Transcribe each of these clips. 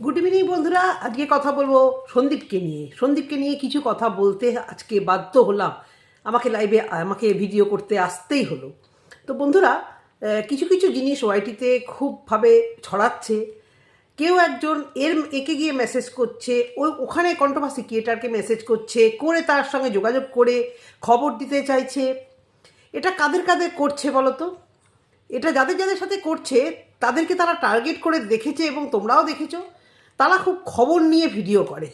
Good evening বন্ধুরা। আজকে কথা বলব সন্দীপকে নিয়ে। সন্দীপকে নিয়ে কিছু কথা বলতে আজকে বাধ্য হলাম। আমাকে লাইভে আমাকে ভিডিও করতে আসতেই হলো। তো বন্ধুরা কিছু কিছু জিনিস ওয়াইটিতে খুবভাবে ছড়াচ্ছে। কেউ একজন এর একে গিয়ে মেসেজ করছে ওই ওখানে কন্ট্রোভার্সি ক্রিয়েটারকে মেসেজ করছে, করে তার সঙ্গে যোগাযোগ করে খবর দিতে চাইছে। এটা কাদের কাদের করছে বলো তো? এটা যাদের যাদের সাথে করছে, তাদেরকে তারা টার্গেট করে দেখেছে এবং তোমরাও দেখেছ। তারা খুব খবর নিয়ে ভিডিও করে।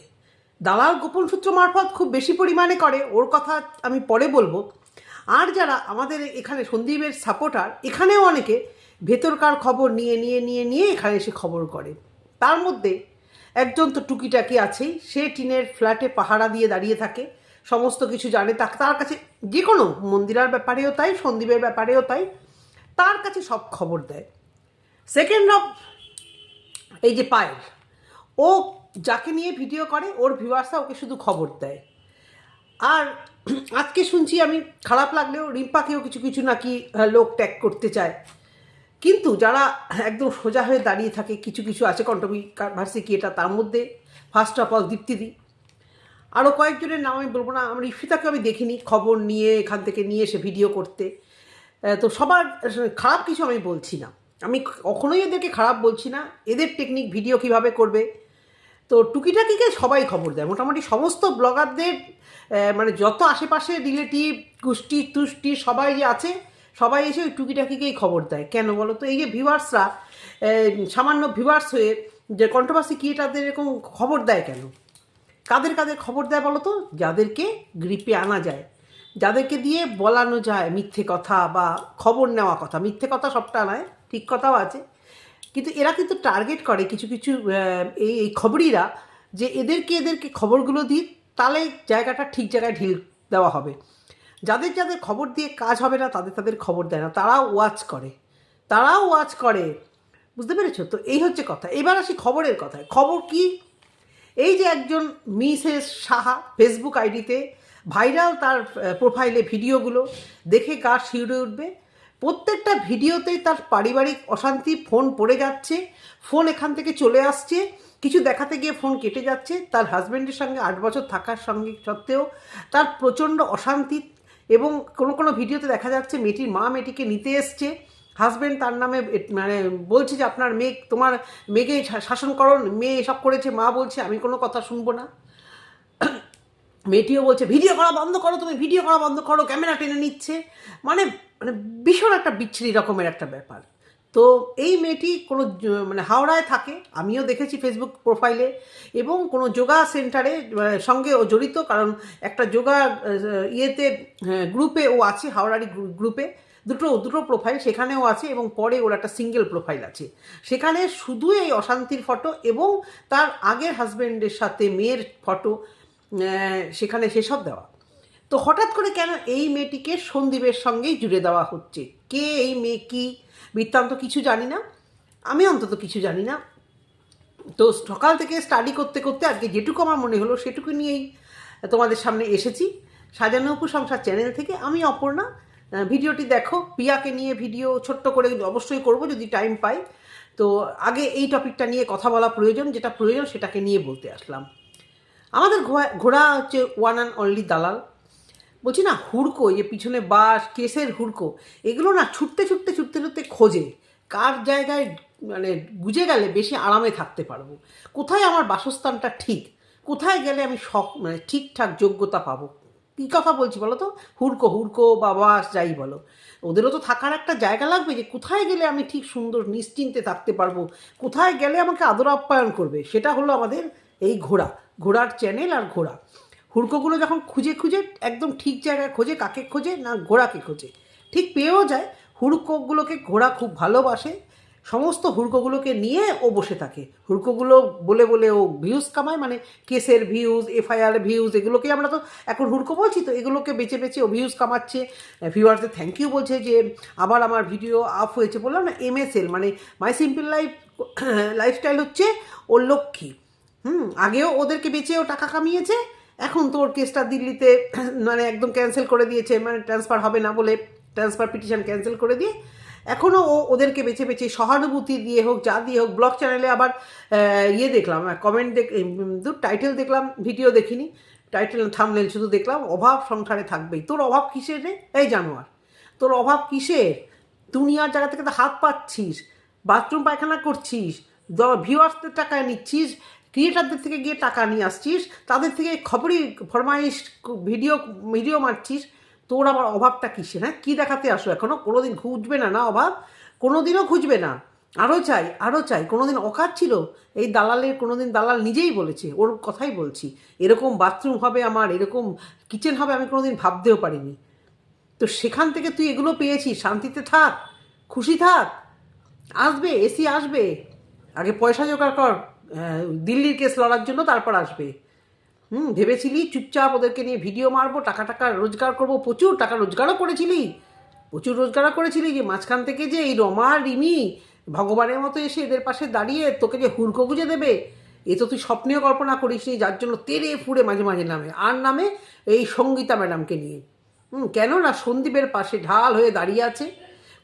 দালাল গোপন সূত্র মারফত খুব বেশি পরিমাণে করে, ওর কথা আমি পরে বলব। আর যারা আমাদের এখানে সন্দীপের সাপোর্টার এখানেও অনেকে ভেতরকার খবর নিয়ে নিয়ে নিয়ে নিয়ে এখানে এসে খবর করে। তার মধ্যে একজন তো টুকিটাকি আছেই, সে টিনের ফ্ল্যাটে পাহারা দিয়ে দাঁড়িয়ে থাকে, সমস্ত কিছু জানে। তা তার কাছে যে কোনো মন্দিরার ব্যাপারেও তাই, সন্দীপের ব্যাপারেও তাই, তার কাছে সব খবর দেয়। সেকেন্ড অফ এই যে পায়েল ও যাকে নিয়ে ভিডিও করে, ওর ভিউয়ার্সরা ওকে শুধু খবর দেয়। আর আজকে শুনছি আমি, খারাপ লাগলেও রিম্পাকেও কিছু কিছু নাকি লোক ট্যাগ করতে চায়। কিন্তু যারা একদম সোজা হয়ে দাঁড়িয়ে থাকে, কিছু কিছু আছে কন্ট্রোভার্সি কি এটা তার মধ্যে। ফার্স্ট অফ অল দীপ্তিদি। আরও কয়েকজনের নাম আমি বলব না, আমার ইফিতাকে আমি দেখিনি, খবর নিয়ে এখান থেকে নিয়ে এসে ভিডিও করতে। তো সবার খারাপ কিছু আমি বলছি না। আমি কখনোই এদেরকে খারাপ বলছি না। এদের টেকনিক ভিডিও কীভাবে করবে তো টুকিটাকিকে সবাই খবর দেয়। মোটামুটি সমস্ত ব্লগারদের মানে যত আশেপাশে রিলেটিভ গোষ্ঠী তুষ্টি সবাই যে আছে, সবাই এসে ওই টুকিটাকিকেই খবর দেয়। কেন বলো তো? এই যে ভিউয়ার্সরা সামান্য ভিউয়ার্স হয়ে যে কন্ট্রোভার্সি ক্রিয়েটারদের এরকম খবর দেয় কেন? কাদের কাদের খবর দেয় বলো তো? যাদেরকে গ্রিপে আনা যায়। যাদেরকে দিয়ে বলানো যায় মিথ্যে কথা বা খবর নেওয়া কথা। মিথ্যে কথা সবটা নয়, ঠিক কথাও আছে। কিন্তু এরা কিন্তু টার্গেট করে কিছু কিছু এই এই খবরিরা যে এদেরকে এদেরকে খবরগুলো দিই তাহলে জায়গাটা ঠিক জায়গায় ঢিল দেওয়া হবে। যাদের যাদের খবর দিয়ে কাজ হবে না, তাদের তাদের খবর দেয় না। তারাও ওয়াচ করে। তারাও ওয়াচ করে। বুঝতে পেরেছ? তো এই হচ্ছে কথা। এবার আসি খবরের কথায়। খবর কি? এই যে একজন মিসেস সাহা ফেসবুক আইডিতে ভাইরাল তার প্রোফাইলে ভিডিওগুলো দেখে গা শিউরে উঠবে। প্রত্যেকটা ভিডিওতেই তার পারিবারিক অশান্তি, ফোন পড়ে যাচ্ছে, ফোন এখান থেকে চলে আসছে, কিছু দেখাতে গিয়ে ফোন কেটে যাচ্ছে, তার হাজব্যান্ডের সঙ্গে আট বছর থাকার সঙ্গে সত্ত্বেও তার প্রচণ্ড অশান্তি এবং কোনো কোনো ভিডিওতে দেখা যাচ্ছে মেয়েটির মা মেয়েটিকে নিতে এসছে। হাজব্যান্ড তার নামে মানে বলছে যে, আপনার মেয়ে, তোমার মেয়েকে শাসন করো, মেয়ে এসব করেছে। মা বলছে, আমি কোনো কথা শুনব না। মেয়েটিও বলছে, ভিডিও করা বন্ধ করো, তুমি ভিডিও করা বন্ধ করো, ক্যামেরা টেনে নিচ্ছে। মানে মানে ভীষণ একটা বিচ্ছিরি রকমের একটা ব্যাপার। তো এই মেয়েটি কোনো মানে হাওড়ায় থাকে আমিও দেখেছি ফেসবুক প্রোফাইলে এবং কোনো যোগা সেন্টারে সঙ্গে ও জড়িত কারণ একটা যোগা ইয়েতে হ্যাঁ, গ্রুপে ও আছে হাওড়ারই গ্রুপে দুটো দুটো প্রোফাইল সেখানেও আছে এবং পরে ওর একটা সিঙ্গেল প্রোফাইল আছে। সেখানে শুধু এই অশান্তির ফটো এবং তার আগের হাজব্যান্ডের সাথে মেয়ের ফটো সেখানে সেসব দেওয়া। তো হঠাৎ করে কেন এই মেয়েটিকে সন্দীপের সঙ্গেই জুড়ে দেওয়া হচ্ছে? কে এই মেয়ে? কি? বৃত্তান্ত কিছু জানি না। আমি অন্তত কিছু জানি না। তো সকাল থেকে স্টাডি করতে করতে আজকে যেটুকু আমার মনে হলো সেটুকু নিয়েই তোমাদের সামনে এসেছি। সাজানো উপু সংসার চ্যানেল থেকে। আমি অপর্ণা। ভিডিওটি দেখো। পিয়াকে নিয়ে ভিডিও ছোট্ট করে অবশ্যই করব যদি টাইম পাই। তো আগে এই টপিকটা নিয়ে কথা বলা প্রয়োজন। যেটা প্রয়োজন সেটাকে নিয়ে বলতে আসলাম। আমাদের ঘোড়া হচ্ছে ওয়ান অ্যান্ড অনলি দালাল। বলছি না হুড়কো যে পিছনে বাস, কেসের হুড়কো, এগুলো না ছুটতে ছুটতে ছুটতে ছুটতে খোঁজে। কার জায়গায় মানে গুজে গেলে বেশি আরামে থাকতে পারব? কোথায় আমার বাসস্থানটা ঠিক? কোথায় গেলে আমি শখ মানে ঠিকঠাক যোগ্যতা পাবো? কী কথা বলছি বলো তো? হুড়কো হুড়কো বা বাস, যাই বলো। ওদেরও তো থাকার একটা জায়গা লাগবে যে কোথায় গেলে আমি ঠিক সুন্দর, নিশ্চিন্তে থাকতে পারব? কোথায় গেলে আমাকে আদর আপ্যায়ন করবে? সেটা হলো আমাদের এই ঘোড়া, ঘোড়ার চ্যানেল আর ঘোড়া। হুড়কোগুলো যখন খুঁজে খুঁজে একদম ঠিক জায়গায় খোঁজে, কাকে খোঁজে না ঘোড়াকে খোঁজে, ঠিক পেয়েও যায়। হুড়কোগুলোকে ঘোড়া খুব ভালোবাসে। সমস্ত হুড়কোগুলোকে নিয়ে ও বসে থাকে। হুড়কোগুলো বলে বলে ও ভিউজ কামায় মানে কেসের ভিউজ এফআইআর ভিউজ এগুলোকে আমরা তো এখন হুড়কো বলছি, তো এগুলোকে বেছে বেছে ও ভিউজ কামাচ্ছে। ভিউয়ার্সদের থ্যাংক ইউ বলছে যে, আবার আমার ভিডিও আপ হয়েছে। বললাম না এমএসএল মানে মাই সিম্পল লাইফ লাইফস্টাইল হচ্ছে ওর লক্ষ্মী। হুম, আগেও ওদেরকে বেঁচে ও টাকা কামিয়েছে এখন তোর কেসটা দিল্লিতে মানে একদম ক্যান্সেল করে দিয়েছে মানে ট্রান্সফার হবে না বলে ট্রান্সফার পিটিশন ক্যান্সেল করে দিয়ে এখনও ও ওদেরকে বেছে বেছে সহানুভূতি দিয়ে হোক, যা দিয়ে হোক ব্লগ চ্যানেলে আবার ইয়ে দেখলাম কমেন্ট দেখ টাইটেল দেখলাম ভিডিও দেখিনি টাইটেল থামলেন শুধু দেখলাম, অভাব সংসারে থাকবেই। তোর অভাব কিসের রে? এই জানোয়ার, তোর অভাব কিসের? দুনিয়ার জায়গা থেকে তো হাত পাচ্ছিস বাথরুম পায়খানা করছিস ভিউয়ার্সদের টাকা নিচ্ছিস ক্রিয়েটারদের থেকে গিয়ে টাকা নিয়ে আসছিস, তাদের থেকে খবরই ফরমাইশ, ভিডিও ভিডিও মারছিস, তোর আবার অভাবটা কিসের? হ্যাঁ কী দেখাতে আসো এখনও কোনোদিন খুঁজবে না না অভাব? কোনোদিনও খুঁজবে না। আরও চাই আরও চাই। কোনোদিন অকাত ছিল? এই দালালের কোনোদিন দালাল নিজেই বলেছে, ওর কথাই বলছি। এরকম বাথরুম হবে আমার, এরকম কিচেন হবে আমি কোনোদিন ভাবতেও পারিনি। তো সেখান থেকে তুই এগুলো পেয়েছিস, শান্তিতে থাক, খুশি থাক। আসবে, এসি আসবে। আগে পয়সা জোগাড় কর। দিল্লির কেস লড়ার জন্য তারপর আসবে। হুম, ভেবেছিলি চুপচাপ ওদেরকে নিয়ে ভিডিও মারবো, টাকা টাকা রোজগার করব, প্রচুর টাকা রোজগারও করেছিলি। প্রচুর রোজগারও করেছিলি যে মাঝখান থেকে যে এই রমা, রিমি ভগবানের মতো এসে এদের পাশে দাঁড়িয়ে তোকে যে হুড়কো গুজে দেবে, এ তো তুই স্বপ্নেও কল্পনা করিস নি, যার জন্য তেরে ফুড়ে মাঝে মাঝে নামে। আর নামে এই সঙ্গীতা ম্যাডামকে নিয়ে। হুম কেন না সন্দীপের পাশে ঢাল হয়ে দাঁড়িয়ে আছে।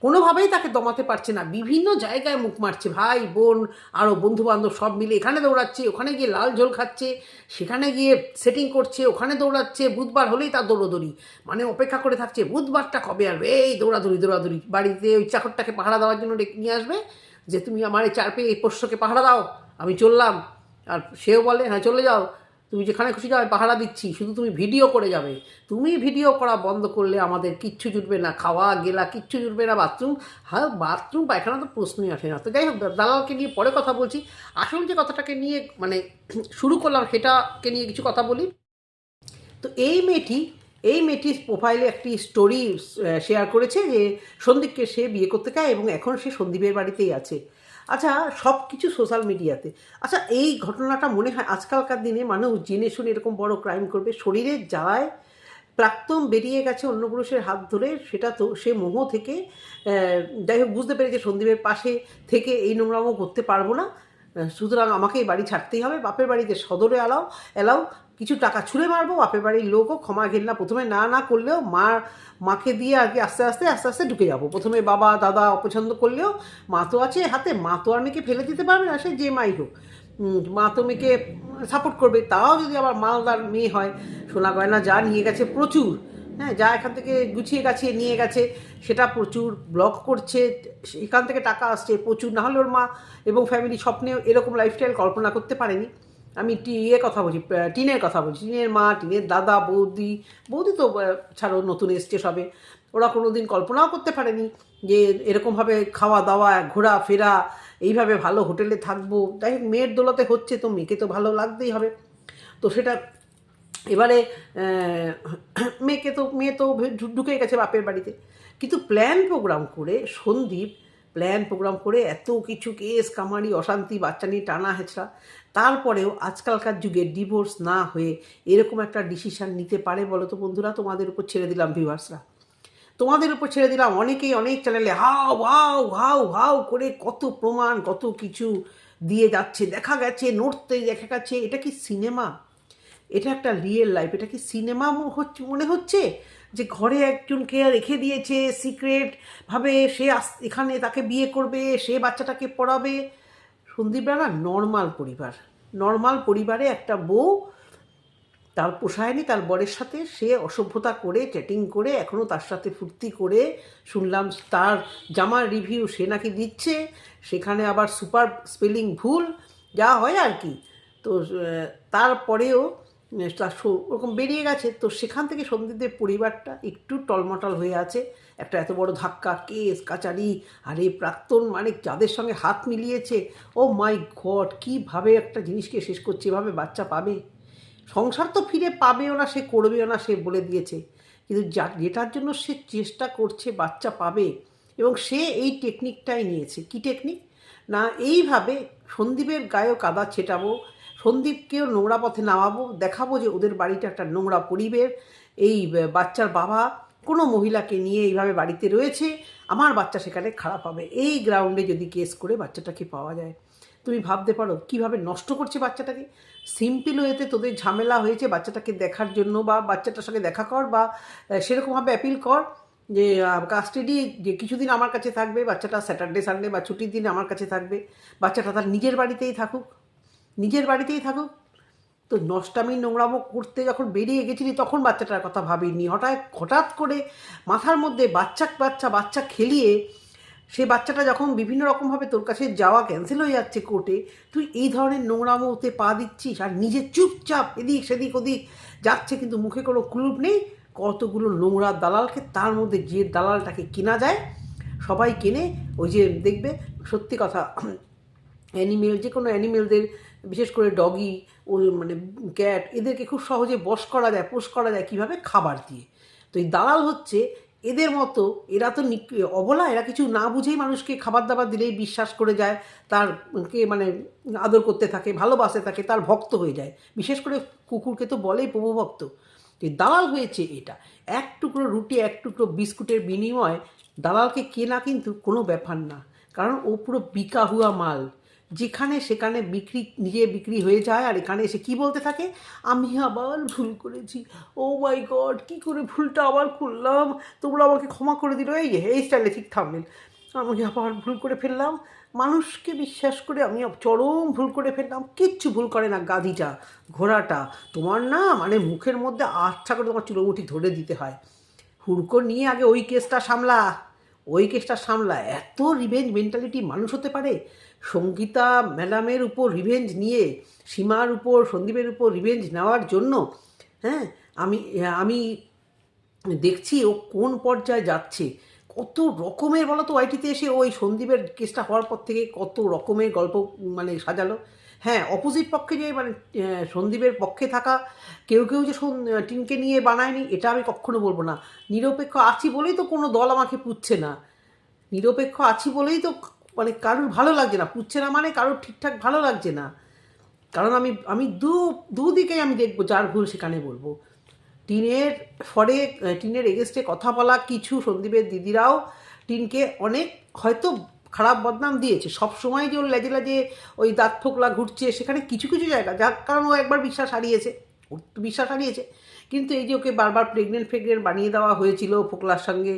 কোনোভাবেই তাকে দমাতে পারছে না। বিভিন্ন জায়গায় মুখ মারছে। ভাই, বোন আরও বন্ধু বান্ধব সব মিলে এখানে দৌড়াচ্ছে, ওখানে গিয়ে লাল ঝোল খাচ্ছে, সেখানে গিয়ে সেটিং করছে, ওখানে দৌড়াচ্ছে, বুধবার হলেই তার দৌড়দৌড়ি। মানে অপেক্ষা করে থাকছে, বুধবারটা কবে আসবে? এই দৌড়াদৌড়ি দৌড়াদৌড়ি। বাড়িতে ওই চাকরটাকে পাহারা দেওয়ার জন্য ডেকে নিয়ে আসবে যে, তুমি আমার এই চার পেয়ে এই পোষ্যকে পাহারা দাও, আমি চললাম। আর সেও বলে হ্যাঁ চলে যাও। তুমি যেখানে খুশি আমি পাহারা দিচ্ছি। শুধু তুমি ভিডিও করে যাবে। তুমি ভিডিও করা বন্ধ করলে আমাদের কিচ্ছু জুটবে না। খাওয়া, গেলা, কিচ্ছু জুটবে না। বাথরুম হ্যাঁ বাথরুম, পায়খানা তো প্রশ্নই আসে না। তো যাই হোক, দালালকে নিয়ে পরে কথা বলছি। আসল যে কথাটাকে নিয়ে মানে শুরু করলাম, সেটাকে নিয়ে কিছু কথা বলি। তো এই মেয়েটি, এই মেয়েটির প্রোফাইলে একটি স্টোরি শেয়ার করেছে যে সন্দীপকে সে বিয়ে করতে চায় এবং এখন সে সন্দীপের বাড়িতেই আছে। আচ্ছা সব কিছু সোশ্যাল মিডিয়াতে আচ্ছা এই ঘটনাটা মনে হয় আজকালকার দিনে মানুষ জেনে শুনে এরকম বড় ক্রাইম করবে, শরীরে জ্বালায় প্রাক্তন বেরিয়ে গেছে অন্য পুরুষের হাত ধরে, সেটা তো সে মোহ থেকে যাই হোক, বুঝতে পেরেছে সন্দীপের পাশে থেকে এই নোংরামো করতে পারব না। সুতরাং আমাকে এই বাড়ি ছাড়তেই হবে, বাপের বাড়িতে সদরে এলাও এলাও, কিছু টাকা ছুঁড়ে মারবো, বাপের বাড়ির লোকও ক্ষমা ঘেন্না, প্রথমে না না করলেও মা, মাকে দিয়ে আগে আস্তে আস্তে আস্তে আস্তে ঢুকে যাব। প্রথমে বাবা, দাদা অপছন্দ করলেও মা তো আছে হাতে, মা তো আর মেয়েকে ফেলে দিতে পারবে না, সে যে মাই হোক। মা তো মেয়েকে সাপোর্ট করবে, তাও যদি আবার মালদার মেয়ে হয়, সোনা গয়না যা নিয়ে গেছে প্রচুর। হ্যাঁ যা এখান থেকে গুছিয়ে গাছিয়ে নিয়ে গেছে, সেটা প্রচুর ব্লক করছে, এখান থেকে টাকা আসছে প্রচুর। না হলে ওর মা এবং ফ্যামিলি স্বপ্নেও এরকম লাইফস্টাইল কল্পনা করতে পারেনি। আমি টি ইয়ে কথা বলছি টিনের কথা বলছি। টিনের মা, টিনের দাদা, বৌদি বৌদি তো ছাড়ো নতুন এসছে সবে। ওরা কোনো দিন কল্পনাও করতে পারেনি যে এরকমভাবে খাওয়া দাওয়া, ঘোরা, ফেরা, এইভাবে ভালো হোটেলে থাকব। যাই হোক, মেয়ের দোলাতে হচ্ছে তো, মেয়েকে তো ভালো লাগতেই হবে। তো সেটা এবারে মেয়েকে তো, মেয়ে তো ঢুকে গেছে বাপের বাড়িতে। কিন্তু প্ল্যান প্রোগ্রাম করে সন্দীপ প্ল্যান প্রোগ্রাম করে এত কিছু কেস কামারি, অশান্তি, বাচ্চা নিয়ে টানা হেঁচড়া। তারপরেও আজকালকার যুগে ডিভোর্স না হয়ে এরকম একটা ডিসিশান নিতে পারে বলো তো বন্ধুরা? তোমাদের উপর ছেড়ে দিলাম ভিউয়ার্সরা তোমাদের উপর ছেড়ে দিলাম অনেকেই, অনেক চ্যানেলে হাও হাও হাও হাও করে কত প্রমাণ, কত কিছু দিয়ে যাচ্ছে, দেখা গেছে নড়তে দেখা গেছে। এটা কি সিনেমা এটা একটা রিয়েল লাইফ এটা কি সিনেমা হচ্ছে, মনে হচ্ছে? যে ঘরে একজনকে রেখে দিয়েছে সিক্রেট ভাবে, সে এখানে তাকে বিয়ে করবে, সে বাচ্চাটাকে পড়াবে। সন্দীপরা না নর্মাল পরিবার। নর্মাল পরিবারে একটা বউ, তার পোষায়নি, তার বরের সাথে, সে অসভ্যতা করে চ্যাটিং করে এখনও তার সাথে ফুর্তি করে, শুনলাম তার জামার রিভিউ সে নাকি দিচ্ছে, সেখানে আবার সুপার স্পেলিং ভুল, যা হয় আর কি। তো তারপরেও তার ওরকম বেরিয়ে গেছে। তো সেখান থেকে সন্দীপদের পরিবারটা একটু টলমটল হয়ে আছে। একটা এত বড় ধাক্কা, কেস, কাচারি, আর এই প্রাক্তন মানে যাদের সঙ্গে হাত মিলিয়েছে, ও মাই গড, কীভাবে একটা জিনিসকে শেষ করছে, এভাবে বাচ্চা পাবে? সংসার তো ফিরে পাবেও না, সে করবেও না, সে বলে দিয়েছে। কিন্তু যা, যেটার জন্য সে চেষ্টা করছে বাচ্চা পাবে, এবং সে এই টেকনিকটাই নিয়েছে। কি টেকনিক না, এইভাবে সন্দীপের গায়েও কাদা ছেটাবো সন্দীপকেও নোংরা পথে নামাবো, দেখাবো যে ওদের বাড়িটা একটা নোংরা পরিবেশ। এই বাচ্চার বাবা কোনো মহিলাকে নিয়ে এইভাবে বাড়িতে রয়েছে, আমার বাচ্চা সেখানে খারাপ হবে। এই গ্রাউন্ডে যদি কেস করে বাচ্চাটাকে পাওয়া যায়। তুমি ভাবতে পারো, কীভাবে নষ্ট করছে বাচ্চাটাকে? সিম্পল ওয়েতে তোদের ঝামেলা হয়েছে বাচ্চাটাকে দেখার জন্য বা বাচ্চাটার সঙ্গে দেখা কর বা সেরকমভাবে অ্যাপিল কর যে কাস্টাডি যে কিছুদিন আমার কাছে থাকবে, বাচ্চাটা স্যাটারডে সানডে বা ছুটির দিন আমার কাছে থাকবে, বাচ্চাটা তার নিজের বাড়িতেই থাকুক। নিজের বাড়িতেই থাকুক। তো নষ্টামি নোংরামো করতে যখন বেরিয়ে গেছিলি, তখন বাচ্চাটার কথা ভাবিনি। হঠাৎ হঠাৎ করে মাথার মধ্যে বাচ্চা বাচ্চা বাচ্চা খেলিয়ে সে বাচ্চাটা যখন বিভিন্ন রকমভাবে তোর কাছে যাওয়া ক্যান্সেল হয়ে যাচ্ছে কোর্টে তুই এই ধরনের নোংরামোতে পা দিচ্ছিস আর নিজে চুপচাপ এদিক সেদিক ওদিক যাচ্ছে কিন্তু মুখে কোনো ক্লুপ নেই। কতগুলো নোংরা দালালকে তার মধ্যে যে দালালটাকে কেনা যায়, সবাই কেনে ওই যে দেখবে, সত্যি কথা অ্যানিমেল যে কোনো অ্যানিমেলদের বিশেষ করে ডগি ও মানে ক্যাট, এদেরকে খুব সহজে বশ করা যায়, পোষ করা যায় কীভাবে? খাবার দিয়ে। তো এই দালাল হচ্ছে এদের মতো, এরা তো অবলা, এরা কিছু না বুঝেই মানুষকে খাবার দাবার দিলেই বিশ্বাস করে যায় তার কে মানে আদর করতে থাকে ভালোবাসে থাকে, তার ভক্ত হয়ে যায়। বিশেষ করে কুকুরকে তো বলেই প্রভুভক্ত এই দালাল হয়েছে এটা। এক টুকরো রুটি, এক টুকরো বিস্কুটের বিনিময়ে দালালকে কেনা কিন্তু কোনো ব্যাপার না। কারণ ও পুরো বিকা হুয়া মাল। যেখানে সেখানে বিক্রি নিজে বিক্রি হয়ে যায় আর এখানে এসে কি বলতে থাকে? আমি আবার ভুল করেছি। ও মাই গড, কি করে ভুলটা আবার করলাম? তোমরা আমাকে ক্ষমা করে দিল। এই এই স্টাইলে ঠিক থামলেন। আমি আবার ভুল করে ফেললাম। মানুষকে বিশ্বাস করে আমি চরম ভুল করে ফেললাম। কিচ্ছু ভুল করে না গাদিটা ঘোড়াটা। তোমার না মানে মুখের মধ্যে আচ্ছা করে তোমার চুলোমুঠি ধরে দিতে হয়। হুড়কো নিয়ে আগে ওই কেসটা সামলা। ওই কেসটা সামলা। এত রিভেঞ্জ মেন্টালিটি মানুষ হতে পারে? সঙ্গীতা ম্যাডামের উপর রিভেঞ্জ নিয়ে, সীমার উপর, সন্দীপের উপর রিভেঞ্জ নেওয়ার জন্য হ্যাঁ আমি আমি দেখছি ও কোন পর্যায়ে যাচ্ছে। কত রকমের বলো তো ওয়াইটিতে এসে ওই সন্দীপের কেসটা হওয়ার পর থেকে কত রকমের গল্প মানে সাজালো। হ্যাঁ অপোজিট পক্ষে যে মানে সন্দীপের পক্ষে থাকা, কেউ কেউ যে টিনকে নিয়ে বানায়নি, এটা আমি কখনো বলব না। নিরপেক্ষ আছি বলেই তো কোনো দল আমাকে পুচ্ছে না। নিরপেক্ষ আছি বলেই তো মানে কারোর ভালো লাগছে না, পুচ্ছে না মানে কারোর ঠিকঠাক ভালো লাগছে না। কারণ আমি আমি দু দুদিকেই আমি দেখব যার ভুল সেখানে বলব। টিনের ফরে টিনের এগেস্টে কথা বলা কিছু সন্দীপের দিদিরাও টিনকে অনেক হয়তো খারাপ বদনাম দিয়েছে। সব সময় যে ওর লেজে লেজে ওই দাঁত ফোকলা ঘুরছে, সেখানে কিছু কিছু জায়গা, যার কারণ ও একবার বিশ্বাস হারিয়েছে। বিশ্বাস হারিয়েছে। কিন্তু এই যে ওকে বারবার প্রেগনেন্ট ফ্রেগনেন্ট বানিয়ে দেওয়া হয়েছিল ফোকলার সঙ্গে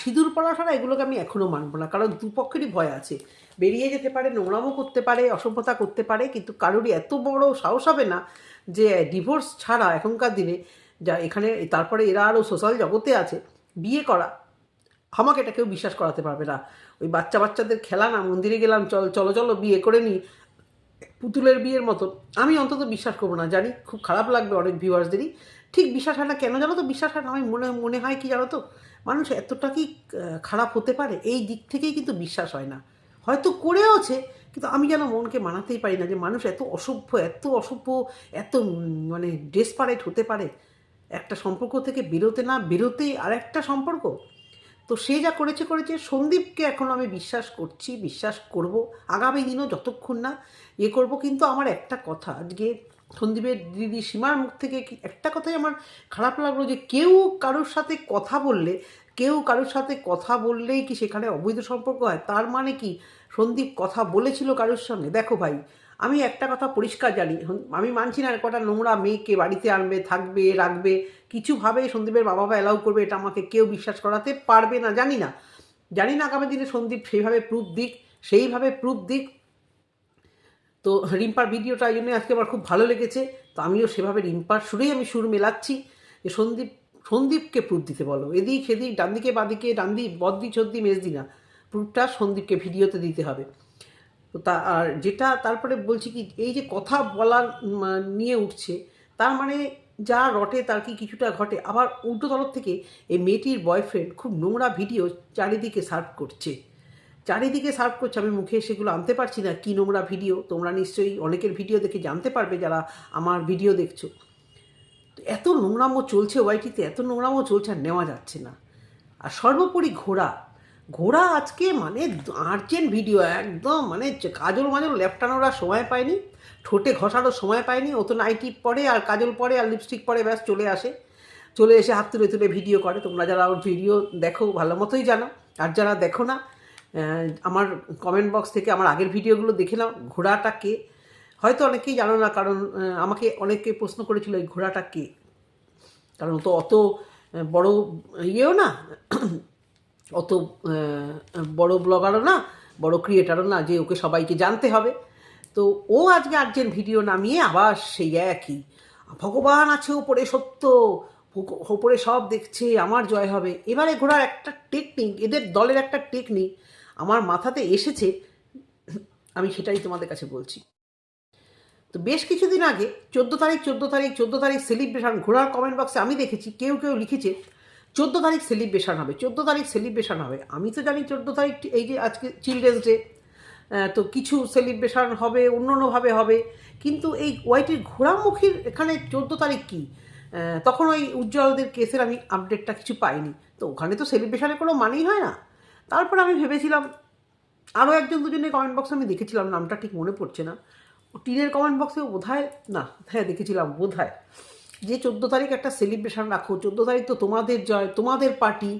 সিঁদুর পড়া ছাড়া এগুলোকে আমি এখনও মানবো না। কারণ দুপক্ষেরই ভয় আছে। বেরিয়ে যেতে পারে, নোংরামও করতে পারে, অসভ্যতা করতে পারে, কিন্তু কারোরই এত বড় সাহস হবে না যে ডিভোর্স ছাড়া এখনকার দিনে যা এখানে, তারপরে এরা আরও সোশ্যাল জগতে আছে, বিয়ে করা, আমাকে এটা কেউ বিশ্বাস করাতে পারবে না। ওই বাচ্চা বাচ্চাদের খেলা না, মন্দিরে গেলাম, চল, চলো চলো, বিয়ে করে নিই পুতুলের বিয়ের মতো। আমি অন্তত বিশ্বাস করব না, জানি খুব খারাপ লাগবে অনেক ভিউয়ার্সদেরই। ঠিক বিশ্বাস হয় না কেন জানো তো? বিশ্বাস হয় না আমি মনে মনে হয় কি জানো তো? মানুষ এতটা কি খারাপ হতে পারে? এই দিক থেকেই কিন্তু বিশ্বাস হয় না। হয়তো করেওছে, কিন্তু আমি যেন মনকে মানাতেই পারি না যে মানুষ এত অসভ্য এত অসভ্য, এত মানে ডেসপারেট হতে পারে। একটা সম্পর্ক থেকে বেরোতে না বেরোতেই আর একটা সম্পর্ক। তো সে যা করেছে করেছে। সন্দীপকে এখন আমি বিশ্বাস করছি, বিশ্বাস করব। আগামী দিনও যতক্ষণ না ইয়ে করব, কিন্তু আমার একটা কথা আজকে সন্দীপের দিদি সীমার মুখ থেকে একটা কথাই আমার খারাপ লাগল যে কেউ কারোর সাথে কথা বললে, কেউ কারোর সাথে কথা বললেই কি সেখানে অবৈধ সম্পর্ক হয়? তার মানে কি সন্দীপ কথা বলেছিল কারোর সঙ্গে? দেখো ভাই আমি একটা কথা পরিষ্কার জানি আমি মানছি না কটা নোংরা মেয়েকে বাড়িতে আনবে, থাকবে, রাখবে, কিছুভাবে সন্দীপের বাবা মা অ্যালাউ করবে, এটা আমাকে কেউ বিশ্বাস করাতে পারবে না, জানি না। জানি না আগামী দিনে সন্দীপ সেইভাবে প্রুফ দিক, সেইভাবে প্রুফ দিক। তো রিম্পার ভিডিওটা এই জন্য আজকে আমার খুব ভালো লেগেছে, তো আমিও সেভাবে রিম্পার সুরেই আমি সুর মেলাচ্ছি, যে সন্দীপ, সন্দীপকে প্রুফ দিতে বলো। এদিক সেদিক ডান দিকে বাদিকে ডান দিক বদ্দি চদ্দি মেজদি না প্রুফটা সন্দীপকে ভিডিওতে দিতে হবে। তো তা, আর যেটা তারপরে বলছি কি, এই যে কথা বলার নিয়ে উঠছে, তার মানে যা রটে তার কি কিছুটা ঘটে। আবার উল্টো তরফ থেকে এই মেয়েটির বয়ফ্রেন্ড খুব নোংরা ভিডিও চারিদিকে সার্ভ করছে। চারিদিকে সার্ভ করছে, আমি মুখে সেগুলো আনতে পারছি না, কী নোংরা ভিডিও তোমরা নিশ্চয়ই অনেকের ভিডিও দেখে জানতে পারবে যারা আমার ভিডিও দেখছ। এত নোংরামো চলছে ওয়াইটিতে, এত নোংরামো চলছে আর নেওয়া যাচ্ছে না। আর সর্বোপরি ঘোড়া ঘোড়া আজকে মানে আর্জেন্ট ভিডিও একদম মানে কাজল মাজল লেফটানোর সময় পায়নি, ঠোঁটে ঘষারও সময় পায়নি, ও তো নাইটি পরে আর কাজল পরে আর লিপস্টিক পরে ব্যাস চলে আসে। চলে এসে হাত তুলে তুলে ভিডিও করে, তোমরা যারা ওর ভিডিও দেখো, ভালো মতোই জানো। আর যারা দেখো না আমার কমেন্ট বক্স থেকে আমার আগের ভিডিওগুলো দেখে নাও, ঘোড়াটা কে? হয়তো অনেকেই জানো না, কারণ আমাকে অনেকে প্রশ্ন করেছিল এই ঘোড়াটা কে? কারণ তো অত বড় ইয়েও না অত বড় ব্লগারও না, বড় ক্রিয়েটারও না, যে ওকে সবাইকে জানতে হবে। তো ও আজকে আর্জেন্ট ভিডিও নামিয়ে আবার সেই একই। ভগবান আছে ওপরে সত্য ওপরে সব দেখছে, আমার জয় হবে। এবারে ঘোড়ার একটা টেকনিক এদের দলের একটা টেকনিক আমার মাথাতে এসেছে। আমি সেটাই তোমাদের কাছে বলছি। তো বেশ কিছুদিন আগে, চোদ্দ তারিখ চোদ্দ তারিখ চোদ্দ তারিখ সেলিব্রেশন ঘোড়ার কমেন্ট বক্সে আমি দেখেছি, কেউ কেউ লিখেছে চোদ্দ তারিখ সেলিব্রেশন হবে, চোদ্দ তারিখ সেলিব্রেশন হবে। আমি তো জানি চোদ্দ তারিখ এই যে আজকে চিলড্রেন্স ডে তো কিছু সেলিব্রেশন হবে অন্য অন্যভাবে হবে। কিন্তু এই ওয়াইটির ঘোড়ামুখীর এখানে চোদ্দ তারিখ কি? তখন ওই উজ্জ্বলদের কেসের আমি আপডেটটা কিছু পাইনি। তো ওখানে তো সেলিব্রেশনের কোনো মানেই হয় না। তারপর আমি ভেবেছিলাম আরও একজন দুজনের কমেন্ট বক্সে আমি দেখেছিলাম, নামটা ঠিক মনে পড়ছে না। টিনের কমেন্ট বক্সেও বোধহয় না হ্যাঁ দেখেছিলাম বোধহয়। যে চোদ্দ তারিখ একটা সেলিব্রেশন রাখো, চোদ্দ তারিখ তো তোমাদের জয়, তোমাদের পার্টি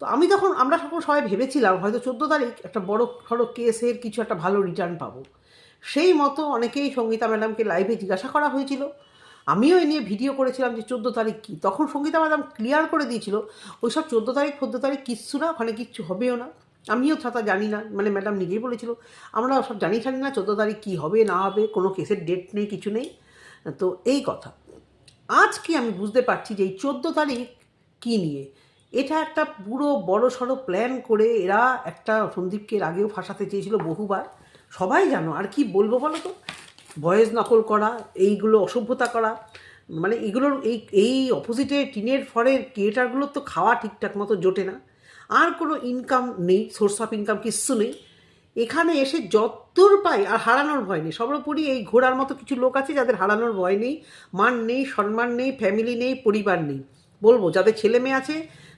তো আমি তখন, আমরা তখন সবাই ভেবেছিলাম, হয়তো চোদ্দ তারিখ একটা বড় সড়ো কেসের কিছু একটা ভালো রিটার্ন পাবো। সেই মতো অনেকেই সঙ্গীতা ম্যাডামকে লাইভে জিজ্ঞাসা করা হয়েছিল। আমিও এ নিয়ে ভিডিও করেছিলাম যে চোদ্দ তারিখ কী। তখন সঙ্গীতা ম্যাডাম ক্লিয়ার করে দিয়েছিল ওই সব চোদ্দ তারিখ চোদ্দ তারিখ কিচ্ছু না, ওখানে কিচ্ছু হবেও না। আমিও ছাতা জানি না মানে ম্যাডাম নিজেই বলেছিল, আমরা সব জানি জানি না, চোদ্দ তারিখ কী হবে, না হবে, কোনো কেসের ডেট নেই, কিছু নেই। তো এই কথা। আজকে আমি বুঝতে পারছি যে এই চোদ্দ তারিখ কী নিয়ে। এটা একটা পুরো বড় সড়ো প্ল্যান করে এরা একটা সন্দীপকে আগেও ফাঁসাতে চেয়েছিল বহুবার। সবাই জানো, আর কি বলব বলো তো? ভয়েস নকল করা, এইগুলো অসভ্যতা করা মানে এগুলোর এই এই অপোজিটে টিনের ফরের ক্রিয়েটারগুলোর তো খাওয়া ঠিকঠাক মতো জোটে না। আর কোনো ইনকাম নেই সোর্স অফ ইনকাম কিচ্ছু নেই। এখানে এসে যতদূর পাই আর হারানোর ভয় নেই। সর্বোপরি এই ঘোড়ার মতো কিছু লোক আছে যাদের হারানোর ভয় নেই। মান নেই, সম্মান নেই ফ্যামিলি নেই, পরিবার নেই। বলব, যাদের ছেলে মেয়ে আছে,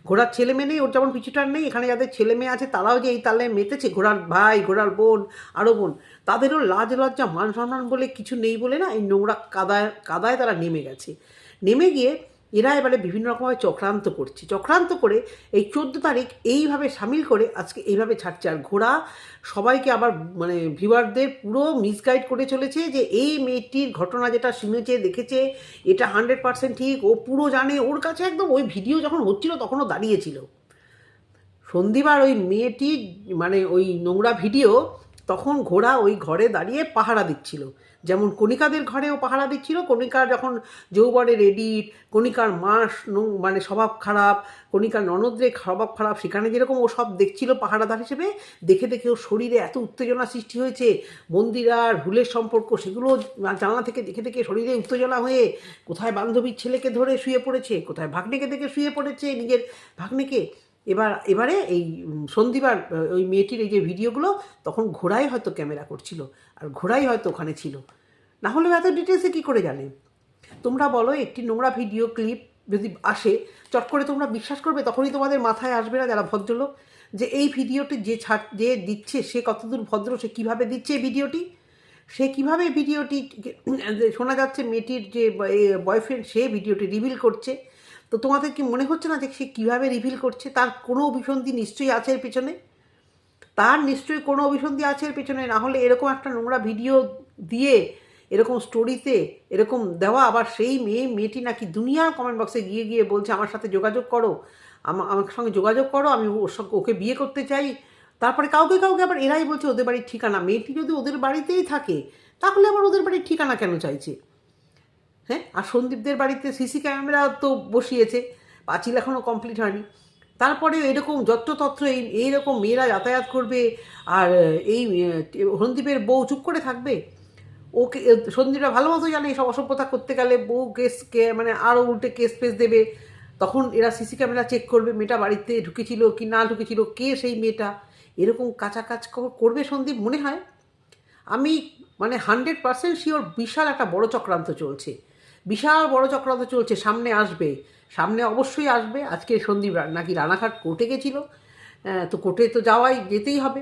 ঘোড়ার ছেলে মেয়ে নেই, ওর যেমন পিছুটার নেই, এখানে যাদের ছেলে মেয়ে আছে, তারাও যে এই তালে মেতেছে, ঘোড়ার ভাই, ঘোড়ার বোন আরও বোন, তাদেরও লাজ লজ্জা, মান সম্মান বলে কিছু নেই বলে না এই নোংরা কাদায় কাদায় তারা নেমে গেছে। নেমে গিয়ে এরা এবারে বিভিন্ন রকমভাবে চক্রান্ত করছে। চক্রান্ত করে এই চোদ্দ তারিখ এইভাবে সামিল করে আজকে এইভাবে ছাড়ছে। আর ঘোড়া সবাইকে আবার মানে ভিউয়ারদের পুরো মিসগাইড করে চলেছে যে এই মেয়েটির ঘটনা যেটা শুনেছে, দেখেছে, এটা হান্ড্রেড পার্সেন্ট ঠিক, ও পুরো জানে, ওর কাছে একদম ওই ভিডিও যখন হচ্ছিল তখনও দাঁড়িয়েছিল। সন্দীপ আর ওই মেয়েটি মানে ওই নোংরা ভিডিও তখন ঘোড়া ওই ঘরে দাঁড়িয়ে পাহারা দিচ্ছিল। যেমন কণিকাদের ঘরেও পাহারা দিচ্ছিল, কণিকার যখন যৌবনের এডিট কণিকার মাস মানে স্বভাব খারাপ, কণিকার ননদরে স্বভাব খারাপ, সেখানে যেরকম ও সব দেখছিল পাহারাদার হিসেবে, দেখে দেখে ওর শরীরে এত উত্তেজনা সৃষ্টি হয়েছে, মন্দির আর হুলের সম্পর্ক সেগুলো জানলা থেকে দেখে দেখে শরীরে উত্তেজনা হয়ে কোথায় বান্ধবীর ছেলেকে ধরে শুয়ে পড়েছে, কোথায় ভাগ্নেকে দেখে শুয়ে পড়েছে, নিজের ভাগ্নেকে। এবার, এবারে এই সন্ধিবার ওই মেয়েটির এই যে ভিডিওগুলো তখন ঘোড়াই হয়তো ক্যামেরা করছিল, আর ঘোড়াই হয়তো ওখানে ছিল। না হলে এত ডিটেলসে কী করে জানে? তোমরা বলো, একটি নোংরা ভিডিও ক্লিপ যদি আসে, চট করে তোমরা বিশ্বাস করবে, তখনই তোমাদের মাথায় আসবে না যারা ভদ্রলোক, যে এই ভিডিওটি যে ছাড়, যে দিচ্ছে, সে কতদূর ভদ্র, সে কীভাবে দিচ্ছে এই ভিডিওটি? সে কীভাবে ভিডিওটি শোনা যাচ্ছে মেয়েটির যে বয়ফ্রেন্ড সে ভিডিওটি রিভিল করছে? তো তোমাদের কি মনে হচ্ছে না যে সে কীভাবে রিভিল করছে? তার কোনো অভিসন্ধি নিশ্চয়ই আছে এর পেছনে? তার নিশ্চয়ই কোনো অভিসন্ধি আছে এর পেছনে? না হলে এরকম একটা নোংরা ভিডিও দিয়ে, এরকম স্টোরিতে এরকম দেওয়া আবার সেই মেয়ে, মেয়েটি নাকি দুনিয়ার কমেন্ট বক্সে গিয়ে গিয়ে বলছে, আমার সাথে যোগাযোগ করো। আমা- আমার সঙ্গে যোগাযোগ করো। আমি ওর সঙ্গে, ওকে বিয়ে করতে চাই। তারপরে কাউকে কাউকে আবার এরাই বলছে, ওদের বাড়ির ঠিকানা। মেয়েটি যদি ওদের বাড়িতেই থাকে, তাহলে আবার ওদের বাড়ির ঠিকানা কেন চাইছে? হ্যাঁ আর সন্দীপদের বাড়িতে সিসি ক্যামেরা তো বসিয়েছে, পাঁচিল এখনও কমপ্লিট হয়নি। তারপরে এরকম যত্রতত্র এই, এইরকম মেয়েরা যাতায়াত করবে, আর এই সন্দীপের বউ চুপ করে থাকবে? ওকে সন্দীপরা ভালো মতো জানে এসব অসভ্যতা করতে গেলে বউ কেসকে মানে আরও উল্টে কেস ফেস দেবে। তখন এরা সিসি ক্যামেরা চেক করবে, মেয়েটা বাড়িতে ঢুকেছিল কি না ঢুকেছিল, কে সেই মেয়েটা? এরকম কাজ করবে সন্দীপ মনে হয়? আমি মানে হান্ড্রেড পার্সেন্ট শিওর বিশাল একটা বড় চক্রান্ত চলছে। বিশাল বড় চক্রান্ত চলছে, সামনে আসবে। সামনে অবশ্যই আসবে। আজকে সন্দীপ নাকি রানাঘাট কোর্টে গেছিল। তো কোর্টে তো যাওয়াই, যেতেই হবে।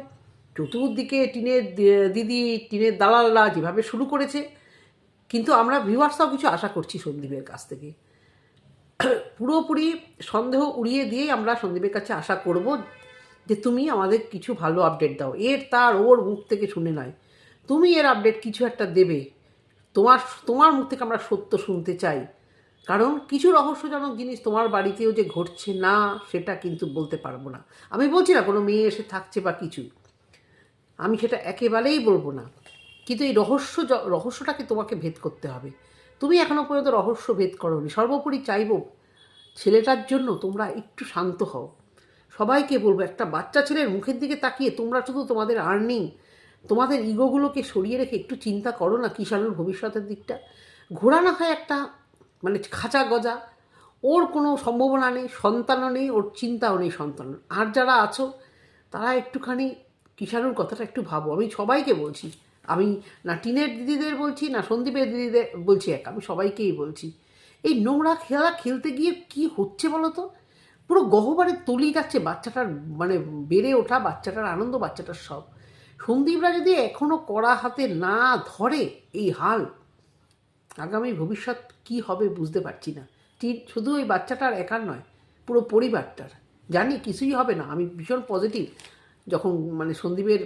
চতুর্দিকে টিনের দিদি, টিনের দালালরা যেভাবে শুরু করেছে, কিন্তু আমরা ভিউয়ার্সরাও কিছু আশা করছি সন্দীপের কাছ থেকে। পুরোপুরি সন্দেহ উড়িয়ে দিয়েই আমরা সন্দীপের কাছে আশা করব যে তুমি আমাদের কিছু ভালো আপডেট দাও। এর তার ওর মুখ থেকে শুনে নয়। তুমি এর আপডেট কিছু একটা দেবে। তোমার তোমার মুখ থেকে আমরা সত্য শুনতে চাই। কারণ কিছু রহস্যজনক জিনিস তোমার বাড়িতেও যে ঘটছে না, সেটা কিন্তু বলতে পারব না। আমি বলছি না, কোনো মেয়ে এসে থাকছে বা কিছু। আমি সেটা একেবারেই বলব না। কিন্তু এই রহস্য রহস্যটাকে তোমাকে ভেদ করতে হবে। তুমি এখনও পর্যন্ত রহস্য ভেদ করোনি। সর্বোপরি চাইব, ছেলেটার জন্য তোমরা একটু শান্ত হও। সবাইকে বলব, একটা বাচ্চা ছেলের মুখের দিকে তাকিয়ে তোমরা শুধু তোমাদের আর্নিং তোমাদের ইগোগুলোকে সরিয়ে রেখে একটু চিন্তা করো না কিষাণুর ভবিষ্যতের দিকটা। ঘোরা না হয় একটা মানে খাঁচা গজা, ওর কোনো সম্ভাবনা নেই, সন্তানও নেই, ওর চিন্তাও নেই সন্তান আর যারা আছো, তারা একটুখানি কিষাণুর কথাটা একটু ভাবো। আমি সবাইকে বলছি, আমি না টিনের দিদিদের বলছি, না সন্দীপের দিদিদের বলছি এক, আমি সবাইকেই বলছি, এই নোংরা খেলা খেলতে গিয়ে কি হচ্ছে বলো তো? পুরো গহ্বরে তলিয়ে যাচ্ছে বাচ্চাটার মানে বেড়ে ওঠা, বাচ্চাটার আনন্দ, বাচ্চাটার সব সন্দীপরা যদি এখনও কড়া হাতে না ধরে এই হাল, আগামী ভবিষ্যৎ কি হবে বুঝতে পারছি না। শুধু ওই বাচ্চাটার একার নয়, পুরো পরিবারটার। জানি কিছুই হবে না, আমি ভীষণ পজিটিভ যখন মানে সন্দীপের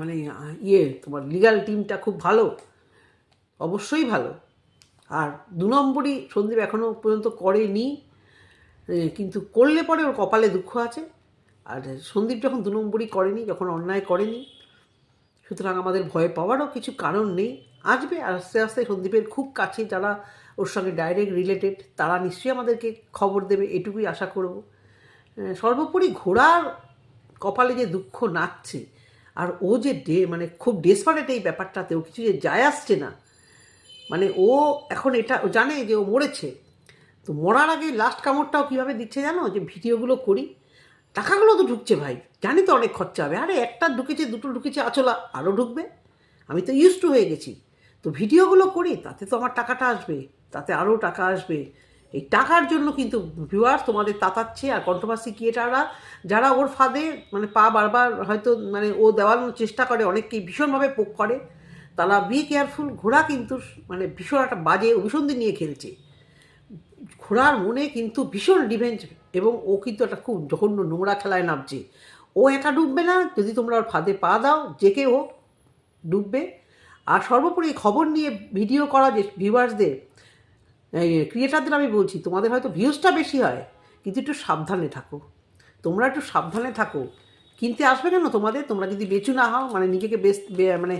মানে ইয়ে তোমার লিগাল টিমটা খুব ভালো, অবশ্যই ভালো। আর দু নম্বরই সন্দীপ এখনও পর্যন্ত করেনি কিন্তু করলে পরে ওর কপালে দুঃখ আছে। আর সন্দীপ যখন দু নম্বরই করেনি, যখন অন্যায় করেনি, সুতরাং আমাদের ভয় পাওয়ারও কিছু কারণ নেই। আসবে আস্তে আস্তে সন্দীপের খুব কাছে যারা ওর সঙ্গে ডাইরেক্ট রিলেটেড তারা নিশ্চয়ই আমাদেরকে খবর দেবে, এটুকুই আশা করব। সর্বোপরি ঘোড়ার কপালে যে দুঃখ নাচছে, আর ও যে ডে মানে খুব ডেসপারেট এই ব্যাপারটাতে, ও কিছু যে যায় আসছে না মানে ও এখন এটা জানে যে ও মরেছে। তো মরার আগে লাস্ট কামড়টাও কীভাবে দিচ্ছে জানো? যে ভিডিওগুলো করি। টাকাগুলো তো ঢুকছে ভাই। জানি তো অনেক খরচা হবে। আরে একটা ঢুকেছে, দুটো ঢুকেছে, আচলা আরও ঢুকবে। আমি তো ইউজ টু হয়ে গেছি। তো ভিডিওগুলো করি, তাতে তো আমার টাকাটা আসবে। তাতে আরও টাকা আসবে। এই টাকার জন্য কিন্তু ভিউয়ার্স তোমাদের তাতাচ্ছে আর কন্ট্রোভার্সি ক্রিয়েটাররা যারা ওর ফাঁদে মানে পা বারবার হয়তো মানে ও দেওয়ানোর চেষ্টা করে, অনেককেই ভীষণভাবে পোক করে। তারা বি কেয়ারফুল ঘোড়া কিন্তু মানে ভীষণ একটা বাজে অভিসন্ধি নিয়ে খেলছে। ঘোড়ার মনে কিন্তু ভীষণ ডিভেঞ্জ এবং ও কিন্তু একটা খুব জঘন্য নোংরা খেলায় নামছে। ও একা ডুববে না, যদি তোমরা ওর ফাঁদে পা দাও, যে কেউ ডুববে। আর সর্বোপরি খবর নিয়ে ভিডিও করা যে ভিউয়ার্সদের ক্রিয়েটারদের আমি বলছি, তোমাদের হয়তো ভিউজটা বেশি হয়, কিন্তু একটু সাবধানে থাকো। তোমরা একটু সাবধানে থাকো। কিনতে আসবে কেন তোমাদের? তোমরা যদি বেচু না হও মানে নিজেকে বেশ মানে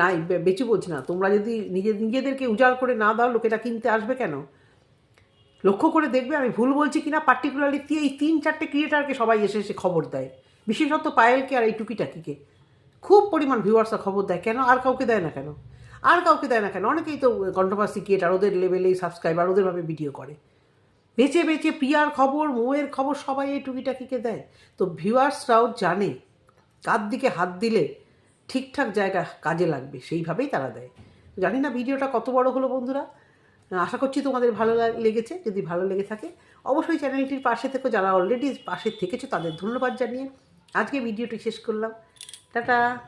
নাই বেচু বলছি না। তোমরা যদি নিজে, নিজেদেরকে উজাড় করে না দাও, লোকেরা কিনতে আসবে কেন? লক্ষ্য করে দেখবে আমি ভুল বলছি কিনা পার্টিকুলারলি এই তিন চারটে ক্রিয়েটারকে সবাই এসে এসে খবর দেয়। বিশেষত পায়েলকে আর এই টুকিটাকিকে। খুব পরিমাণ ভিউয়ার্সরা খবর দেয়। কেন? আর কাউকে দেয় না কেন? আর কাউকে দেয় না কেন? অনেকেই তো কন্ট্রোভার্সি ক্রিয়েটার ওদের লেভেলেই সাবস্ক্রাইবার ওদেরভাবে ভিডিও করে। বেঁচে বেঁচে প্রিয়ার খবর মোয়ের খবর সবাই এই টুকিটাকিকে দেয়। তো ভিউয়ার্সরাও জানে, কার দিকে হাত দিলে ঠিকঠাক জায়গা কাজে লাগবে, সেইভাবেই তারা দেয়। জানি না ভিডিওটা কত বড় হলো বন্ধুরা। আশা করছি তোমাদের ভালো লাগ- লেগেছে। যদি ভালো লেগে থাকে, অবশ্যই চ্যানেলটির পাশে থেকে যারা অলরেডি পাশে থেকেছো, তাদের ধন্যবাদ জানিয়ে আজকে ভিডিওটি শেষ করলাম। টাটা!